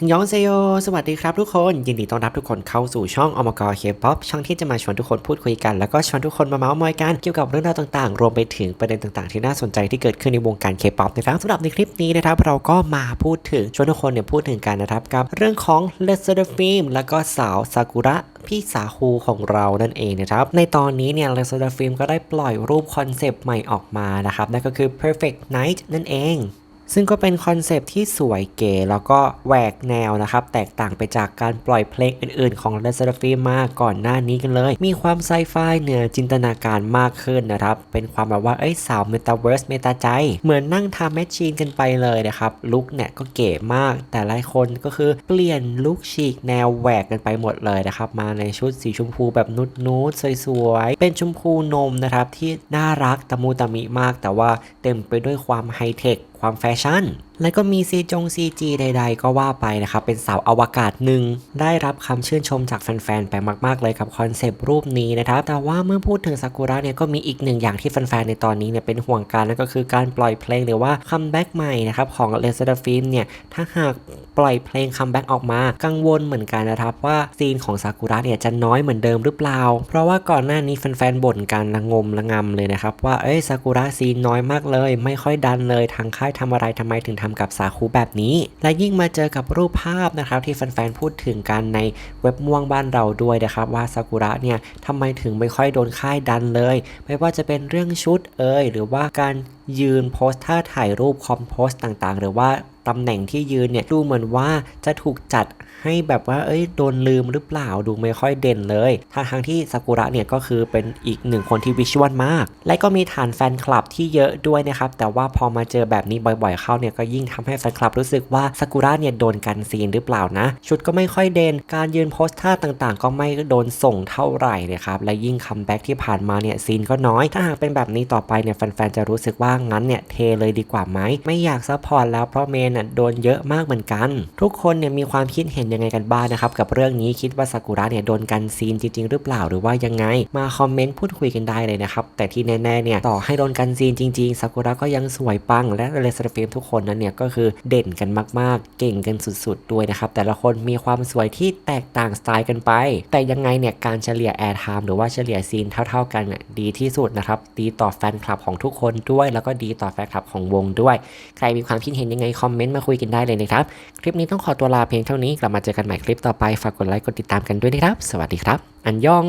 ยองเซโย สวัสดีครับทุกคน ยินดีต้อนรับทุกคนเข้าสู่ช่องอมกรเคป๊อปช่องที่จะมาชวนทุกคนพูดคุยกัน แล้วก็ชวนทุกคนมาเมาส์มอยกันเกี่ยวกับเรื่องราวต่างๆ รวมไปถึงประเด็นต่างๆ ที่น่าสนใจที่เกิดขึ้นในวงการเคป๊อปนะครับสำหรับในคลิปนี้นะครับเราก็มาพูดถึงชวนทุกคนเนี่ยพูดถึงกันนะครับกับเรื่องของเลสเดอร์ฟิล์มแล้วก็สาวซากุระพี่สาคูของเรานั่นเองนะครับ ในตอนนี้เนี่ยเลสเดอร์ฟิล์มก็ได้ปล่อยรูปคอนเซปต์ใหม่ออกมานะครับ นั่นก็คือ perfect night นั่นเอง ซึ่งก็เป็นคอนเซปที่สวยเก๋แล้วก็แหวกแนวนะครับ แตกต่างไปจากการปล่อยเพลงอื่นๆ ของ l e s e r f i มาก่อนหน้านี้กันเลย มีความไซไฟเหนือจินตนาการมากขึ้นนะครับ เป็นความแบบว่า เอ้ยสาวเมตาเวิร์สเมตาใจ เหมือนนั่งทำแมชชีนกันไปเลยนะครับ ลุคเนี่ยก็เก๋มาก แต่หลายคนก็คือเปลี่ยนลุคฉีกแนวแหวกกันไปหมดเลยนะครับ มาในชุดสีชมพูแบบนุดนูดๆสวยๆ เป็นชมพูนมนะครับที่น่ารักตะมูตะมิมาก แต่ว่าเต็มไปด้วยความไฮเทค ความแฟชั่น และก็มีซีจงซีจีใด ๆ ก็ว่าไปนะครับ เป็นสาวอวกาศหนึ่ง ได้รับคำชื่นชมจากแฟนๆ ไปมาก ๆ เลยกับคอนเซปต์รูปนี้นะครับ แต่ว่าเมื่อพูดถึงซากุระเนี่ยก็มีอีกหนึ่งอย่างที่แฟนๆ ในตอนนี้เนี่ยเป็นห่วงกันนั่นก็คือการปล่อยเพลงหรือว่าคัมแบ็กใหม่นะครับของเลสเดอร์ฟิล์มเนี่ย ถ้าหากปล่อยเพลงคัมแบ็กออกมา กังวลเหมือนกันนะครับว่าซีนของซากุระเนี่ยจะน้อยเหมือนเดิมหรือเปล่า เพราะว่าก่อนหน้านี้แฟนๆ บ่นกันละงมละงำเลยนะครับว่าเอ้ยซากุระซีนน้อยมากเลย ไม่ค่อยดันเลยทางค่ายทำอะไรทำไมถึงทำกับสาคูแบบนี้ และยิ่งมาเจอกับรูปภาพนะครับที่แฟนๆพูดถึงกันในเว็บม่วงบ้านเราด้วยนะครับว่าซากุระเนี่ยทำไมถึงไม่ค่อยโดนค่ายดันเลย ไม่ว่าจะเป็นเรื่องชุดเอ่ยหรือว่าการยืนโพสท่าถ่ายรูปคอมโพสต่างๆ หรือว่า ตำแหน่งที่ยืนเนี่ยดูเหมือนว่าจะถูกจัดให้แบบว่าเอ้ยโดนลืมหรือเปล่าดูไม่ค่อยเด่นเลยทางทางที่ซากุระเนี่ยก็คือเป็นอีกหนึ่งคนที่วิชวลมาก และก็มีฐานแฟนคลับที่เยอะด้วยนะครับแต่ว่าพอมาเจอแบบนี้บ่อยๆเข้าเนี่ยก็ยิ่งทำให้แฟนคลับรู้สึกว่าซากุระเนี่ยโดนกันซีนหรือเปล่านะ ชุดก็ไม่ค่อยเด่นการยืนโพสท่าต่างๆ ก็ไม่โดนส่งเท่าไหร่นะครับและยิ่งคัมแบ็กที่ผ่านมาเนี่ยซีนก็น้อย ถ้าหากเป็นแบบนี้ต่อไปเนี่ยแฟนๆจะรู้สึกว่างั้นเนี่ยเทเลยดีกว่าไหมไม่อยากซัพพอร์ตแล้วเพราะเมนน่ะโดนเยอะมากเหมือนกัน ทุกคนเนี่ยมีความคิดเห็นยังไงกันบ้างนะครับกับเรื่องนี้คิดว่าซากุระเนี่ยโดนกันซีนจริง ๆ หรือเปล่าหรือว่ายังไง มาคอมเมนต์พูดคุยกันได้เลยนะครับแต่ที่แน่ๆเนี่ยต่อให้โดนกันซีนจริงๆซากุระก็ยังสวยปัง และเลสเฟมทุกคนนั้นเนี่ยก็คือเด่นกันมากๆ เก่งกันสุดๆ ด้วยนะครับแต่ละคนมีความสวยที่แตกต่างสไตล์กันไป แต่ยังไงเนี่ยการเฉลี่ยแอร์ไทม์หรือว่าเฉลี่ยซีนเท่า ๆกันเนี่ยดีที่สุดนะครับดีต่อแฟนคลับของทุกคนด้วย แล้วก็ดีต่อแฟนคลับของวงด้วย ใครมีความคิดเห็นยังไงคอมเมนต์มาคุยกันได้เลยนะครับ คลิปนี้ต้องขอตัวลาเพียงเท่านี้ กลับมาเจอกันใหม่คลิปต่อไป ฝากกดไลค์ กดติดตามกันด้วยนะครับ สวัสดีครับ อันยอง